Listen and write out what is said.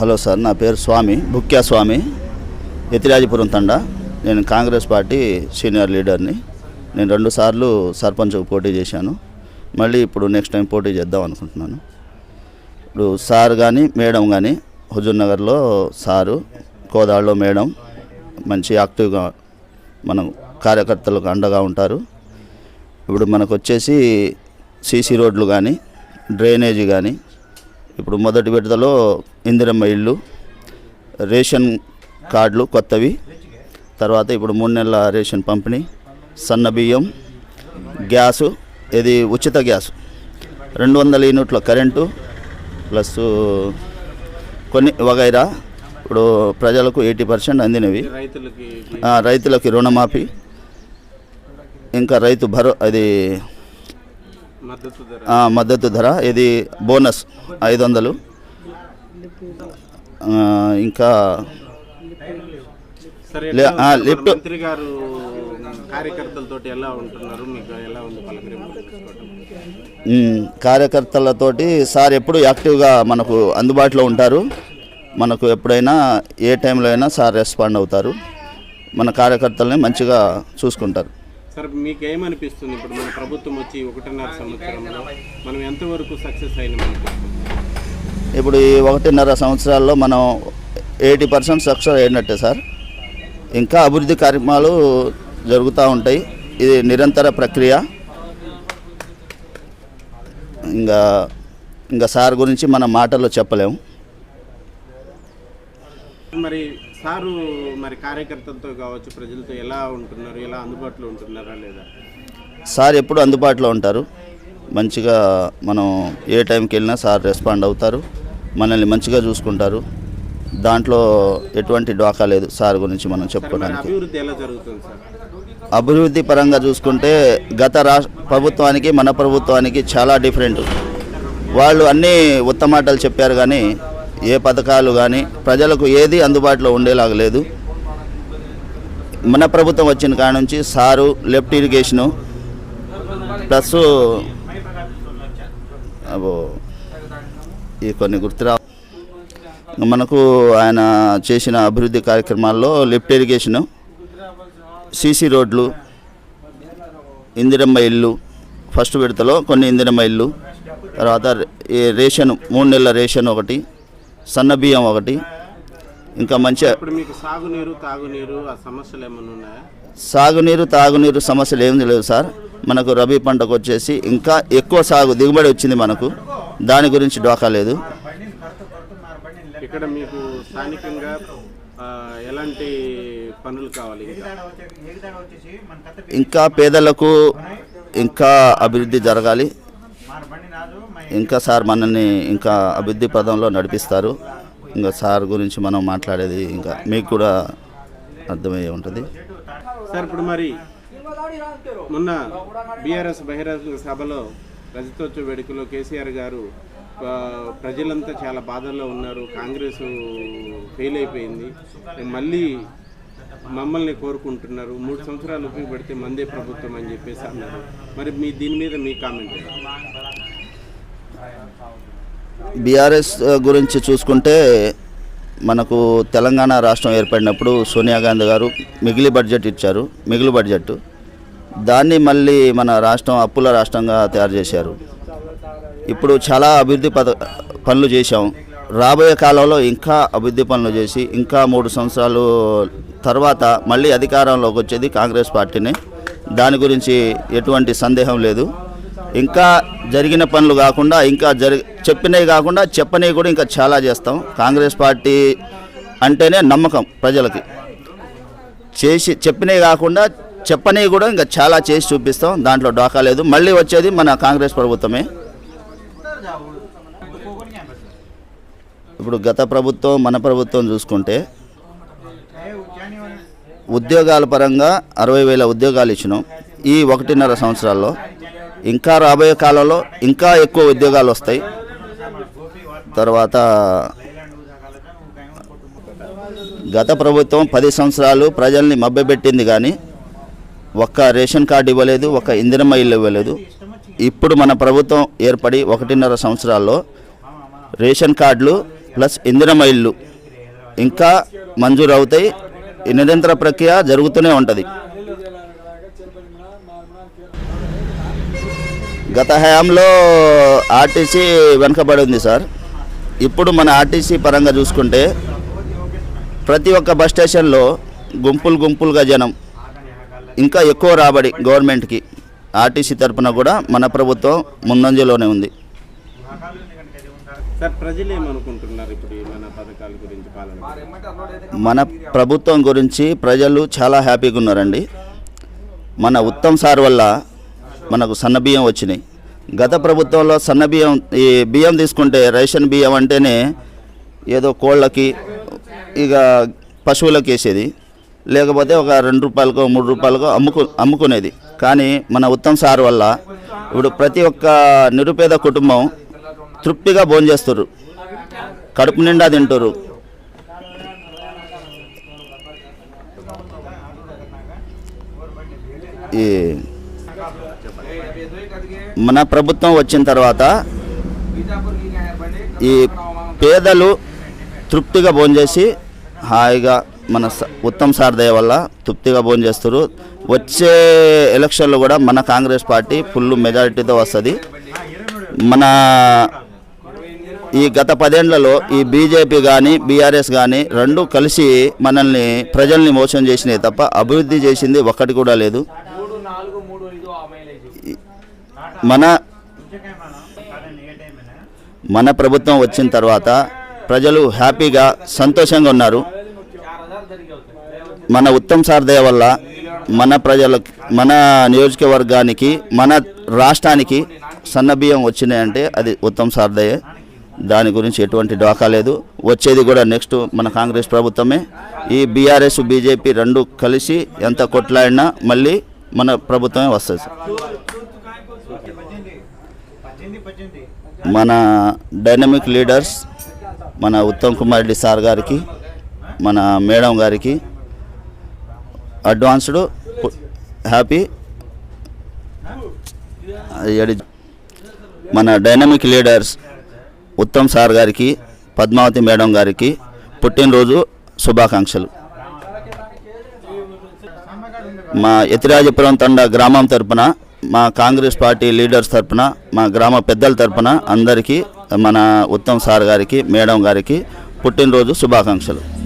Hello sir నా పేరు స్వామి బుక్యా స్వామి యతిరాజపురం తండ. నేను కాంగ్రెస్ పార్టీ సీనియర్ లీడర్ని. నేను రెండు సార్లు సర్పంచ్కు పోటీ చేశాను. మళ్ళీ ఇప్పుడు నెక్స్ట్ టైం పోటీ చేద్దాం అనుకుంటున్నాను. ఇప్పుడు సార్ కానీ మేడం కానీ హుజూర్ నగర్లో సారు కోదాడలో మేడం మంచి యాక్టివ్గా మనం కార్యకర్తలకు అండగా ఉంటారు. ఇప్పుడు మనకు వచ్చేసి సీసీ రోడ్లు కానీ డ్రైనేజీ కానీ ఇప్పుడు మొదటి విడతలో ఇందిరమ్మ ఇల్లు రేషన్ కార్డులు కొత్తవి. తర్వాత ఇప్పుడు మూడు నెలల రేషన్ పంపిణీ సన్న బియ్యం గ్యాసు ఇది ఉచిత గ్యాస్. రెండు వందల యూనిట్ల కరెంటు ప్లస్ కొన్ని వగైరా ఇప్పుడు ప్రజలకు ఎయిటీ పర్సెంట్ అందినవి. రైతులకి రుణమాఫీ ఇంకా రైతు భరో అది మద్దతు ధర. ఇది బోనస్ ఐదు వందలు ఇంకా? లిఫ్ట్. కార్యకర్తలతోటి సార్ ఎప్పుడు యాక్టివ్గా మనకు అందుబాటులో ఉంటారు. మనకు ఎప్పుడైనా ఏ టైంలో అయినా సార్ రెస్పాండ్ అవుతారు. మన కార్యకర్తల్ని మంచిగా చూసుకుంటారు. సరే మీకు ఏమనిపిస్తుంది ఇప్పుడు మన ప్రభుత్వం వచ్చి ఒకటిన్నర సంవత్సరంలో మనం ఎంతవరకు సక్సెస్ అయినాం ఇప్పుడు ఈ ఒకటిన్నర సంవత్సరాల్లో మనం ఎయిటీ పర్సెంట్ సక్సెస్ అయినట్టే సార్. ఇంకా అభివృద్ధి కార్యక్రమాలు జరుగుతూ ఉంటాయి. ఇది నిరంతర ప్రక్రియ. ఇంకా ఇంకా సార్ గురించి మన మాటల్లో చెప్పలేము. మరి సారు మరి కార్యకర్తలతో కావచ్చు ప్రజలతో ఎలా ఉంటున్నారు ఎలా అందుబాటులో ఉంటున్నారా లేదా? సార్ ఎప్పుడు అందుబాటులో ఉంటారు. మంచిగా మనం ఏ టైంకి వెళ్ళినా సార్ రెస్పాండ్ అవుతారు. మనల్ని మంచిగా చూసుకుంటారు. దాంట్లో ఎటువంటి డోకా లేదు సార్ గురించి మనం చెప్పుకోవడానికి. అభివృద్ధి ఎలా జరుగుతుంది సార్? అభివృద్ధి పరంగా చూసుకుంటే గత రాష్ట్ర ప్రభుత్వానికి మన ప్రభుత్వానికి చాలా డిఫరెంట్. వాళ్ళు అన్నీ ఉత్తమాటలు చెప్పారు కానీ ఏ పథకాలు కానీ ప్రజలకు ఏది అందుబాటులో ఉండేలాగా లేదు. మన ప్రభుత్వం వచ్చిన కాడ నుంచి సారు లెఫ్ట్ ఇరిగేషను ప్లస్ అబో ఈ కొన్ని గుర్తురా మనకు ఆయన చేసిన అభివృద్ధి కార్యక్రమాల్లో లిఫ్ట్ ఇరిగేషను సీసీ రోడ్లు ఇందిరమ్మ ఇల్లు ఫస్ట్ విడతలో కొన్ని ఇందిరమ్మ ఇల్లు తర్వాత ఈ రేషన్ మూడు నెలల రేషన్ ఒకటి సన్న బియ్యం ఒకటి. ఇంకా మంచి ఇప్పుడు మీకు సాగునీరు తాగునీరు ఆ సమస్యలు ఏమైనా ఉన్నాయా? సాగునీరు తాగునీరు సమస్యలు ఏమీ లేవు సార్. మనకు రబీ పంటకు వచ్చేసి ఇంకా ఎక్కువ సాగు దిగుబడి వచ్చింది మనకు. దాని గురించి డోకా లేదు. ఇక్కడ మీకు స్థానికంగా ఆ, ఎలాంటి పనులు కావాలి ఇంకా? ఇంకా పేదలకు ఇంకా అభివృద్ధి జరగాలి. ఇంకా సార్ మనల్ని ఇంకా అభివృద్ధి పదంలో నడిపిస్తారు. ఇంకా సార్ గురించి మనం మాట్లాడేది ఇంకా మీకు కూడా అర్థమయ్యే ఉంటుంది. సార్ ఇప్పుడు మరి మొన్న బీఆర్ఎస్ బహిరంగ సభలో రజతోత్సవ వేడుకలో కేసీఆర్ గారు ప్రజలంతా చాలా బాధల్లో ఉన్నారు. కాంగ్రెస్ ఫెయిల్ అయిపోయింది. మళ్ళీ మమ్మల్ని కోరుకుంటున్నారు. మూడు సంవత్సరాలు ఉపయోగపెడితే మందే ప్రభుత్వం అని చెప్పేసి అన్నారు. మరి మీ దీని మీద మీ కామెంట్ బీఆర్ఎస్ గురించి చూసుకుంటే మనకు తెలంగాణ రాష్ట్రం ఏర్పడినప్పుడు సోనియా గాంధీ గారు మిగిలి బడ్జెట్ ఇచ్చారు మిగిలి బడ్జెట్. దాన్ని మళ్ళీ మన రాష్ట్రం అప్పుల రాష్ట్రంగా తయారు చేశారు. ఇప్పుడు చాలా అభివృద్ధి పద పనులు చేశాం. రాబోయే కాలంలో ఇంకా అభివృద్ధి పనులు చేసి ఇంకా మూడు సంవత్సరాలు తర్వాత మళ్ళీ అధికారంలోకి వచ్చేది కాంగ్రెస్ పార్టీనే. దాని గురించి ఎటువంటి సందేహం లేదు. ఇంకా జరిగిన పనులు కాకుండా ఇంకా జరి చెప్పినవి కాకుండా చెప్పనివి కూడా ఇంకా చాలా చేస్తాం. కాంగ్రెస్ పార్టీ అంటేనే నమ్మకం ప్రజలకి. చేసి చెప్పినవి కాకుండా చెప్పనివి కూడా ఇంకా చాలా చేసి చూపిస్తాం. దాంట్లో డోకా లేదు. మళ్ళీ వచ్చేది మన కాంగ్రెస్ ప్రభుత్వమే. ఇప్పుడు గత ప్రభుత్వం మన ప్రభుత్వం చూసుకుంటే ఉద్యోగాల పరంగా అరవై వేల ఉద్యోగాలు ఇచ్చినాం ఈ ఒకటిన్నర సంవత్సరాల్లో. ఇంకా రాబోయే కాలంలో ఇంకా ఎక్కువ ఉద్యోగాలు వస్తాయి. తర్వాత గత ప్రభుత్వం పది సంవత్సరాలు ప్రజల్ని మభ్యపెట్టింది కానీ ఒక్క రేషన్ కార్డు ఇవ్వలేదు ఒక ఇందిరమ్మ ఇల్లు ఇవ్వలేదు. ఇప్పుడు మన ప్రభుత్వం ఏర్పడి ఒకటిన్నర సంవత్సరాల్లో రేషన్ కార్డులు ప్లస్ ఇందిరమ్మ ఇల్లు ఇంకా మంజూరు అవుతాయి నిరంతర ప్రక్రియ జరుగుతూనే ఉంటుంది. గత హయాంలో ఆర్టీసీ వెనుకబడి ఉంది సార్. ఇప్పుడు మన ఆర్టీసీ పరంగా చూసుకుంటే ప్రతి ఒక్క బస్ స్టేషన్లో గుంపులు గుంపులుగా జనం ఇంకా ఎక్కువ రాబడి గవర్నమెంట్కి. ఆర్టీసీ తరపున కూడా మన ప్రభుత్వం ముందంజలోనే ఉంది? మన ప్రభుత్వం గురించి ప్రజలు చాలా హ్యాపీగా ఉన్నారండి. మన ఉత్తమ్ సార్ వల్ల మనకు సన్న బియ్యం వచ్చినాయి. గత ప్రభుత్వంలో సన్న బియ్యం ఈ బియ్యం తీసుకుంటే రేషన్ బియ్యం అంటేనే ఏదో కోళ్ళకి ఇక పశువులకు వేసేది. లేకపోతే ఒక రెండు రూపాయలకో మూడు రూపాయలకో అమ్ముకు అమ్ముకునేది. కానీ మన ఉత్తమ్ సార్ వల్ల ఇప్పుడు ప్రతి ఒక్క నిరుపేద కుటుంబం తృప్తిగా భోంచేస్తారు కడుపు నిండా తింటారు ఈ మన ప్రభుత్వం వచ్చిన తర్వాత ఈ పేదలు తృప్తిగా భోంచేసి హాయిగా మన స- ఉత్తమ్ సార్ దయ వల్ల తృప్తిగా భోంచేస్తారు వచ్చే ఎలక్షన్లో కూడా మన కాంగ్రెస్ పార్టీ ఫుల్ మెజారిటీతో వస్తుంది. మన ఈ గత పదేళ్ళలో ఈ బీజేపీ కానీ బీఆర్ఎస్ కానీ రెండు కలిసి మనల్ని ప్రజల్ని మోసం చేసినాయి తప్ప అభివృద్ధి చేసింది ఒక్కటి కూడా లేదు. మన మన ప్రభుత్వం వచ్చిన తర్వాత ప్రజలు హ్యాపీగా సంతోషంగా ఉన్నారు. మన ఉత్తమ్ సార్ దయ వల్ల మన ప్రజలకు మన నియోజకవర్గానికి మన రాష్ట్రానికి సన్నబియ్యం వచ్చినాయంటే అది ఉత్తమ్ సార్ దయే. దాని గురించి ఎటువంటి డోకా లేదు. వచ్చేది కూడా నెక్స్ట్ మన కాంగ్రెస్ ప్రభుత్వమే. ఈ బీఆర్ఎస్ బీజేపీ రెండు కలిసి ఎంత కొట్లాడినా మళ్ళీ మన ప్రభుత్వమే వస్తుంది సార్. మన డైనమిక్ లీడర్స్ మన ఉత్తమ్ కుమార్ రెడ్డి సార్ గారికి మన మేడం గారికి అడ్వాన్స్డ్ హ్యాపీ ఎడి- మన డైనమిక్ లీడర్స్ ఉత్తమ్ సార్ గారికి పద్మావతి మేడం గారికి పుట్టినరోజు శుభాకాంక్షలు. మా యతిరాజపురం తండ గ్రామం తరపున మా కాంగ్రెస్ పార్టీ లీడర్స్ తరఫున మా గ్రామ పెద్దల తరపున అందరికీ మన ఉత్తమ్ సార్ గారికి మేడం గారికి పుట్టినరోజు శుభాకాంక్షలు.